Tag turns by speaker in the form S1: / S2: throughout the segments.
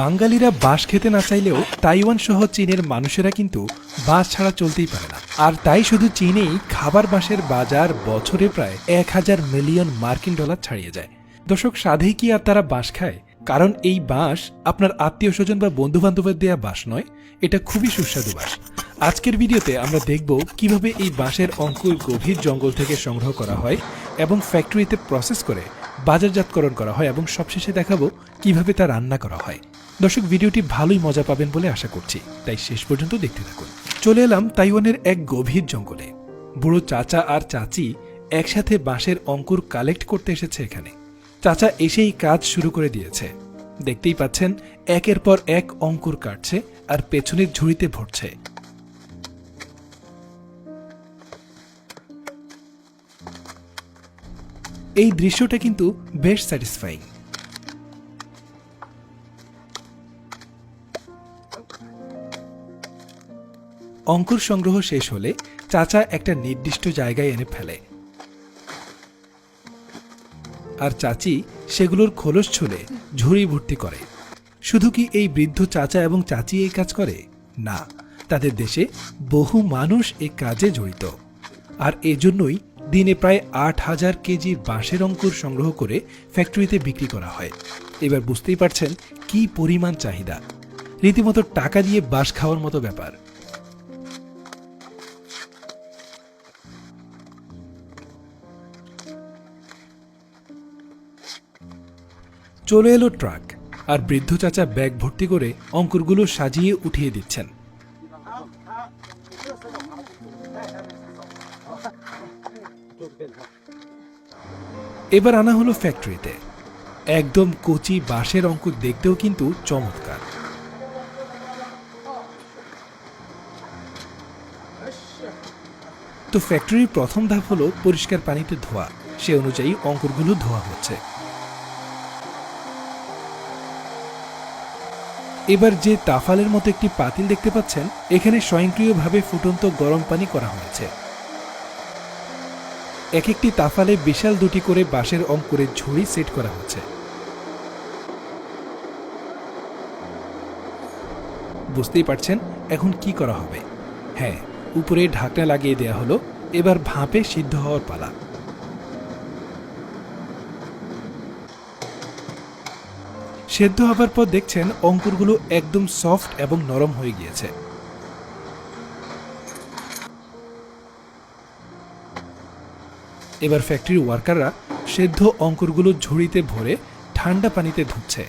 S1: বাঙালিরা বাঁশ খেতে না চাইলেও তাইওয়ান সহ চীনের মানুষেরা কিন্তু বাঁশ ছাড়া চলতেই পারে না। আর তাই শুধু চীনেই খাবার বাঁশের বাজার বছরে প্রায় এক হাজার মিলিয়ন মার্কিন ডলার ছাড়িয়ে যায়। দর্শক, সাধেই কি আর তারা বাঁশ খায়? কারণ এই বাঁশ আপনার আত্মীয় স্বজন বা বন্ধু বান্ধবের দেয়া বাঁশ নয়, এটা খুবই সুস্বাদু বাঁশ। আজকের ভিডিওতে আমরা দেখব কীভাবে এই বাঁশের অঙ্কুর গভীর জঙ্গল থেকে সংগ্রহ করা হয় এবং ফ্যাক্টরিতে প্রসেস করে বাজারজাতকরণ করা হয় এবং সবশেষে দেখাবো কীভাবে তা রান্না করা হয়। দর্শক, ভিডিওটি ভালোই মজা পাবেন বলে আশা করছি। তাই শেষ পর্যন্ত দেখতে থাকুন। চলে এলাম তাইওয়ানের এক গভীর জঙ্গলে। বুড়ো চাচা আর চাচি একসাথে বাঁশের অঙ্কুর কালেক্ট করতে এসেছে এখানে। চাচা এসেই কাজ শুরু করে দিয়েছে। দেখতেই পাচ্ছেন, একের পর এক অঙ্কুর কাটছে আর পেছনের ঝুড়িতে ভরছে। এই দৃশ্যটা কিন্তু বেশ স্যাটিসফাইং অঙ্কুর সংগ্রহ শেষ হলে চাচা একটা নির্দিষ্ট জায়গায় এনে ফেলে। আর চাচি সেগুলোর খোলস ছুলে ঝুড়ি ভর্তি করে। শুধু কি এই বৃদ্ধ চাচা এবং চাচি এই কাজ করে? না, তাদের দেশে বহু মানুষ এই কাজে জড়িত। আর এজন্যই দিনে প্রায় আট হাজার কেজি বাঁশের অঙ্কুর সংগ্রহ করে ফ্যাক্টরিতে বিক্রি করা হয়। এবার বুঝতেই পারছেন কি পরিমাণ চাহিদা। রীতিমতো টাকা দিয়ে বাঁশ খাওয়ার মতো ব্যাপার। চলে এলো ট্রাক আর বৃদ্ধ চাচা ব্যাগ ভর্তি করে অঙ্কুরগুলো সাজিয়ে উঠিয়ে দিচ্ছেন। এবার আনা হলো ফ্যাক্টরিতে একদম কচি বাঁশের অঙ্কুর দেখতেও কিন্তু চমৎকার। তো ফ্যাক্টরির প্রথম ধাপ হলো পরিষ্কার পানিতে ধোয়া। সে অনুযায়ী অঙ্কুরগুলো ধোয়া হচ্ছে। এবার যে তাফালের মতো একটি পাতিল দেখতে পাচ্ছেন, এখানে স্বয়ংক্রিয়ভাবে ফুটন্ত গরম পানি করা হয়েছে। এক একটি তাফালে বিশাল দুটি করে বাঁশের অঙ্কুরের ঝুড়ি সেট করা হচ্ছে। বুঝতেই পারছেন এখন কি করা হবে। হ্যাঁ উপরে ঢাকনা লাগিয়ে দেয়া হলো, এবার ভাঁপে সিদ্ধ হওয়ার পালা। সেদ্ধ হবার পর দেখছেন অঙ্কুরগুলো একদম সফট এবং নরম হয়ে গিয়েছে। এবার ফ্যাক্টরির ওয়ার্কাররা সেদ্ধ অঙ্কুরগুলো ঝুড়িতে ভরে ঠান্ডা পানিতে ধুচ্ছে।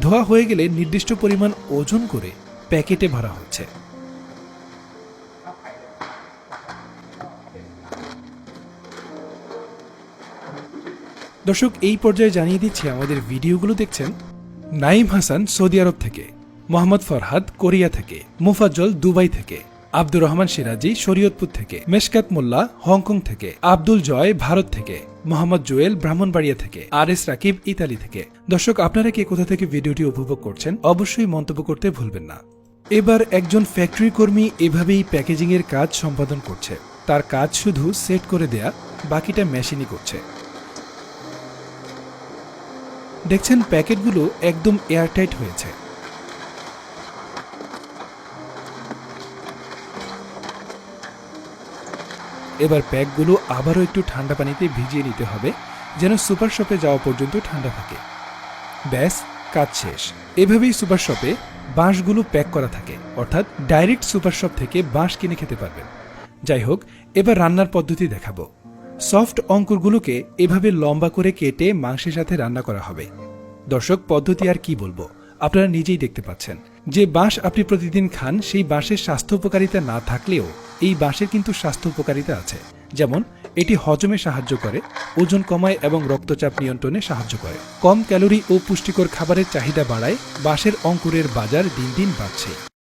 S1: ধোয়া হয়ে গেলে নির্দিষ্ট পরিমাণ ওজন করে প্যাকেটে ভরা হচ্ছে। দর্শক, এই পর্যায়ে জানিয়ে দিচ্ছি, আমাদের ভিডিওগুলো দেখছেন নাইম হাসান সৌদি আরব থেকে, মোহাম্মদ ফরহাদ কোরিয়া থেকে, মুফাজ্জল দুবাই থেকে, আব্দুর রহমান সিরাজি শরীয়তপুর থেকে, মেশকাত মোল্লা হংকং থেকে, আব্দুল জয় ভারত থেকে, মোহাম্মদ জুয়েল ব্রাহ্মণবাড়িয়া থেকে আর এস রাকিব ইতালি থেকে। দর্শক, আপনারা কে কোথা থেকে ভিডিওটি উপভোগ করছেন, অবশ্যই মন্তব্য করতে ভুলবেন না। এবার একজন ফ্যাক্টরি কর্মী এভাবেই প্যাকেজিংয়ের কাজ সম্পাদন করছে। তার কাজ শুধু সেট করে দেয়া, বাকিটা মেশিনই করছে। দেখছেন প্যাকেটগুলো একদম এয়ারটাইট হয়েছে। এবার প্যাকগুলো আবারও একটু ঠান্ডা পানিতে ভিজিয়ে নিতে হবে, যেন সুপার শপে যাওয়া পর্যন্ত ঠান্ডা থাকে। ব্যাস, কাজ শেষ। এভাবেই সুপার শপে বাঁশগুলো প্যাক করা থাকে, অর্থাৎ ডাইরেক্ট সুপার শপ থেকে বাঁশ কিনে খেতে পারবেন। যাই হোক, এবার রান্নার পদ্ধতি দেখাবো। সফট অঙ্কুরগুলোকে এভাবে লম্বা করে কেটে মাংসের সাথে রান্না করা হবে। দর্শক, পদ্ধতি আর কি বলব? আপনারা নিজেই দেখতে পাচ্ছেন যে বাঁশ আপনি প্রতিদিন খান, সেই বাঁশের স্বাস্থ্য উপকারিতা না থাকলেও এই বাঁশের কিন্তু স্বাস্থ্য উপকারিতা আছে। যেমন, এটি হজমে সাহায্য করে, ওজন কমায় এবং রক্তচাপ নিয়ন্ত্রণে সাহায্য করে। কম ক্যালোরি ও পুষ্টিকর খাবারের চাহিদা বাড়ায় বাঁশের অঙ্কুরের বাজার দিন দিন বাড়ছে।